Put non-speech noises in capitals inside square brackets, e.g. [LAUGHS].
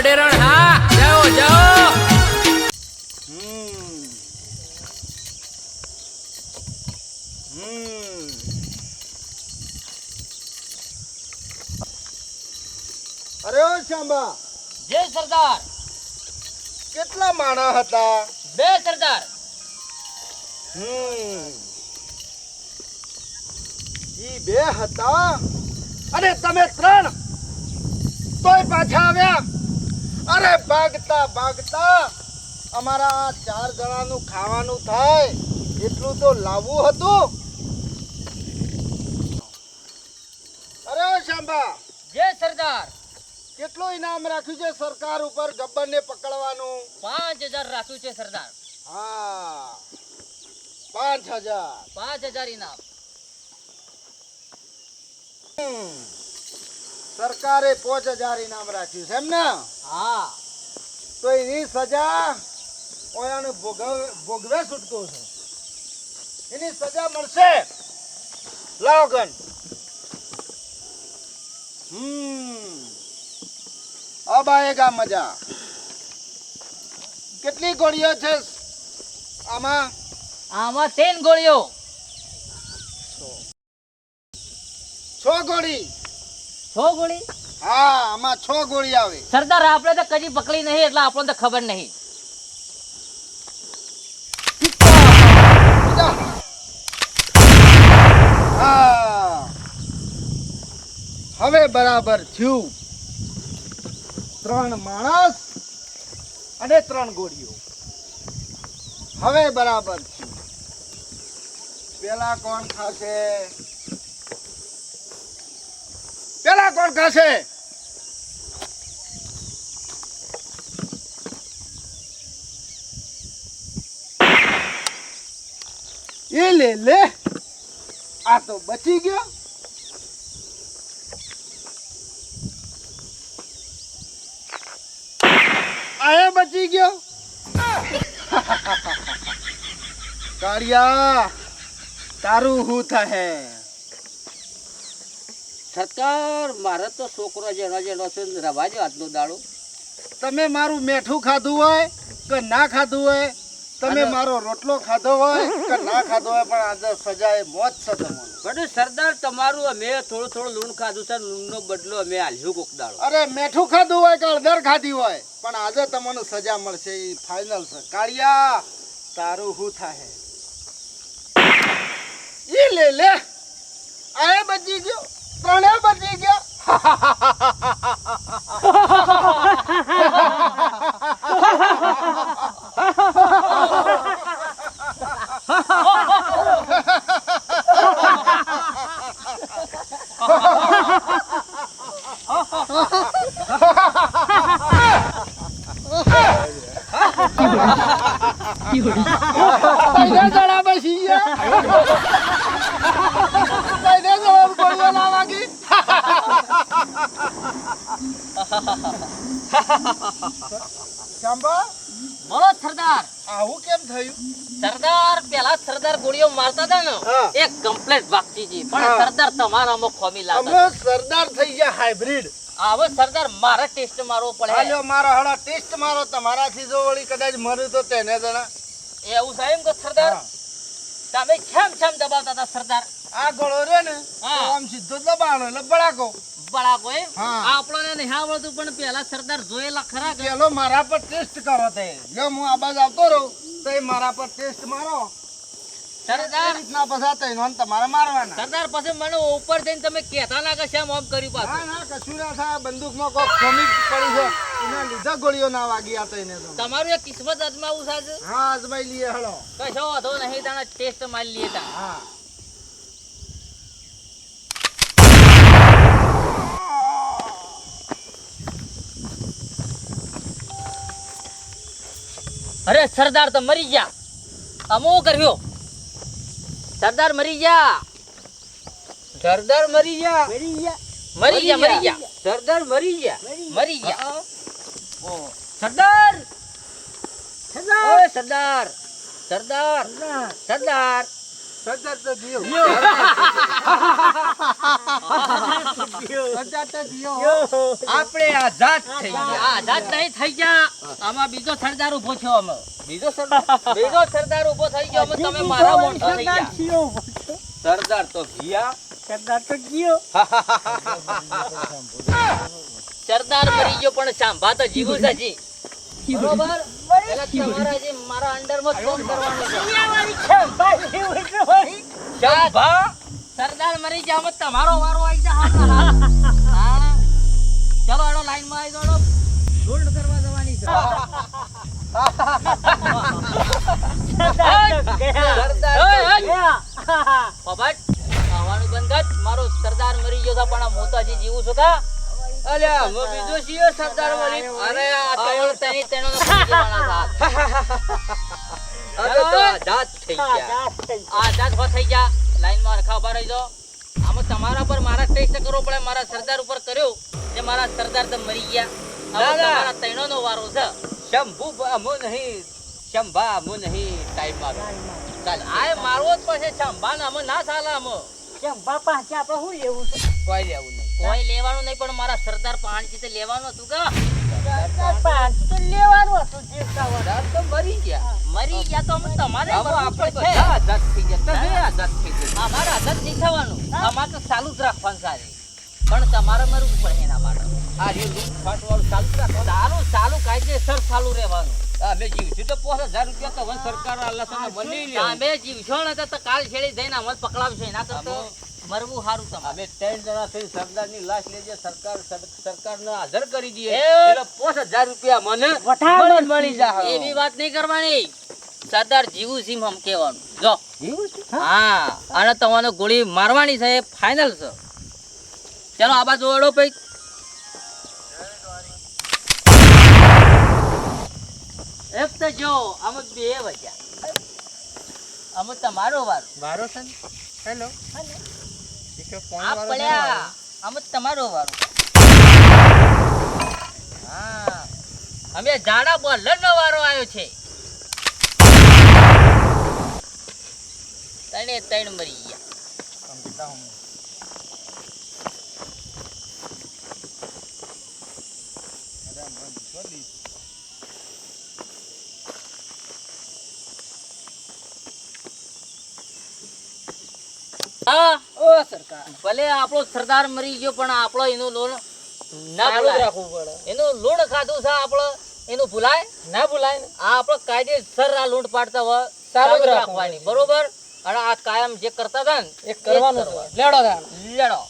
અડેરણ હા જાઓ જાઓ. અરે ઓ શાંબા જય સરદાર. કેટલા માણા હતા? બે સરદાર. હમ. ઈ બે હતા? અને તમે ત્રણ? તોય પાછા આવ્યા? અરે ભાગતા ભાગતા. અમારા આ ચાર જણાનું ખાવાનું થાય. એટલું તો લાવવું હતું. અરે શાંભા જય સરદાર. કેટલું ઇનામ રાખ્યું છે સરકાર ઉપર ગબ્બરને પકડવાનું? પાંચ હજાર રાખ્યું છે સરદાર. હા. પાંચ હજાર. પાંચ હજાર ઇનામ. સરકારે પાંચ હજાર ઇનામ રાખ્યું છે એમ ને? હા. તો એની સજા ઓયાને ભોગવે ભોગવે છૂટકો છે. એની સજા મળશે. લાવો ગન હમ. અબ આયેગા મજા. કેટલી ગોળીઓ છે? આમાં? આમાં તેન ગોળીઓ. છ ગોળી. છ ગોળી? હા આમાં છ ગોળી આવે. સરદાર આપણે તો કદી પકડી નહીં એટલે આપણને તો ખબર નહીં. હવે બરાબર થયું. ત્રણ માણસ અને ત્રણ ગોળીઓ. હવે બરાબર થયું. પેલા કોણ ખાશે? પેલા કોણ ખાશે? એ લે લે. આ તો બચી ગયો. આ બચી ગયો. કાળિયા, તારું હું થશે સરકાર મારે તો છોકરો જેનો જેનો છે રવાજો આજનો દાડો. તમે મારું મેઠું ખાધું હોય કે ના ખાધું હોય તમે મારો રોટલો ખાધો હોય કે ના ખાધો હોય પણ આજે સજાએ મોત છે તમારું. બધું સરદાર તમારું અમે થોડું થોડું લૂણ ખાધું છે લૂણનો બદલો અમે આલ્યું કોક દાડો. અરે મેઠું ખાધું હોય કે અડધર ખાધી હોય પણ આજે તમને સજા મળશે એ ફાઇનલ છે. કાળિયા તારું હું થાય ઈ લે લે. આ બચી ગયો ત્રણે બચી ગયો. [LAUGHS] તઈને જણા બચી ગયા તઈને ગોળીઓ ના વાગી શાંબા બોલો સરદાર. આવું કેમ થયું? સરદાર પેલા સરદાર ગોળીઓ મારતા હતા ને એક એ કમ્પ્લેટ વાગતી હતી પણ. સરદાર તમારામાં ખોમી લાગે લાગતા સરદાર થઈ ગયા હાઇબ્રિડ આવો સરદાર મારે ટેસ્ટ મારવો પડે. હાલ્યો મારો હળા ટેસ્ટ મારો. તમારાથી જો વળી કદાચ મર્યું તો તેને જણા. એવું સાહેબ કે સરદાર. તમે કેમ કેમ દબાવતા હતા સરદાર? આ ગળો રહ્યો ને આમ સીધો દબાણો એટલે બળાકો. બળાકો એમ. આપણને નહીં આવડતું પણ પેલા સરદાર જોયેલા ખરા પેલો મારા પર ટેસ્ટ કરો તે. જો હું આ બાજ આવતો રહું તો એ મારા પર ટેસ્ટ મારો. સરદાર. રીતના પછી તૈનો તમારે મારવાના. સરદાર પછી મને ઉપર જઈને તમે કહેતા ના કે શેમ આમ કર્યું પાછું? ના કશું ના થાય. બંદૂકમાં કોઈ ખોમી પડી છે. એના લીધા ગોળીઓ ના વાગી આ તઈને તો. તમારું એક કિસ્મત અજમાવું સાચું? હા અજમાઈ લઈએ હળો. કશો વાંધો નહીં તાણે ટેસ્ટ મારી લઈએ તા હા. અરે સરદાર તો મરી ગયા. અમો કર્યો? સરદાર મરી ગયા. સરદાર મરી ગયા. મરી ગયા. મરી ગયા મરી ગયા. સરદાર મરી ગયા. મરી ગયા. ઓ સરદાર. ઓય સરદાર. સરદાર. સરદાર. સરદાર. તો જીવ આપણે આઝાદ થઈ ગયા. આઝાદ નહીં થઈ ગયા. આમાં બીજો સરદાર ઊભો થયો અમે બીજો સરદાર બીજો સરદાર ઊભો થઈ ગયો. અમે તમે મારા મોટા થઈ ગયા. સરદાર તો ગયા. સરદાર મરી ગયો પણ સાંભા તો જીવું છે જી બરોબર? તમારા જે મારા અંડરમાં જ કામ કરવાનું સરદાર મરી ગયા તમારો વારો આવી જાય હા ચલો એનો લાઈનમાં આવી દોડો કરવા જવાની છે. મારો સરદાર મરી ગયો પણ આમાં તમારા પર મારા ટેસ્ટ કરવો પડે મારા સરદાર ઉપર કર્યો જે મારા સરદાર તો મરી ગયા હવે. તમારા ત્રણનો વારો છે શંભુ અમો નહીં શંભા અમો નહીં ટાઈમ મારો. ચાલ આ મારવો જ પડશે સંભાળ અમે ના ચાલે અમે કોઈ લેવું નહીં. કોઈ લેવાનું નહીં પણ મારા સરદાર પાણી થી લેવાનું હતું કા. સરદાર તો મરી ગયા. મરી ગયા તો તમારે આપણે પડશે. બધા ગયા. તમે આઝાદ અમારે આદત થવાનું. અમારે તો ચાલુ જ રાખવાનું સારી પણ તમારે મરવું પડે એના માટે. આ રહ્યું લૂંટફાટ વાળું ચાલતું રાખો. ચાલુ ચાલુ કાયદેસર ચાલુ રહેવાનું. અમે જીવશું તો પાંચ હજાર રૂપિયા તો સરકાર આલ્લા મળી જીવશો ને તો કાલ છેડી જઈને અમને પકડાવશે એના કરતા મરવું સારું તમારે. અમે ત્રણ જણા થઈ સરદારની લાશ લેજે સરકાર સરકારને હાજર કરી દઈએ. એટલે પાંચ હજાર રૂપિયા મને મળી મળી જાય એવી વાત નહીં કરવાની. સરદાર જીવું સિંહ આમ કહેવાનું. જો. એવું છે? હા. અને તમારે ગોળી મારવાની છે એ ફાઇનલ છે. ચલો આ બાજુ વળો ભાઈ. એક તો જો અમે બે વચ્યા અમુક તમારો વારો. વારો છે ને? હેલો. આ પડ્યા. અમુક તમારો વારો. હા. અમે જાડા બોલર નો વારો આવ્યો છે. તણે ત્રણ મરી ગયા. હા. ઓ સરકાર. ભલે આપણો સરદાર મરી ગયો પણ આપણો એનો લોન ના ભૂલાય. રાખવું પડે. એનું લોન ખાધું છે આપણો એનું ભૂલાય? ના ભૂલાય આ આપણો કાયદેસર આ લૂંટ પાડતા હોય જ રાખવાની. બરોબર? અને આ કાયમ જે કરતા હતા ને એ કરવાનું. લેડો લેડો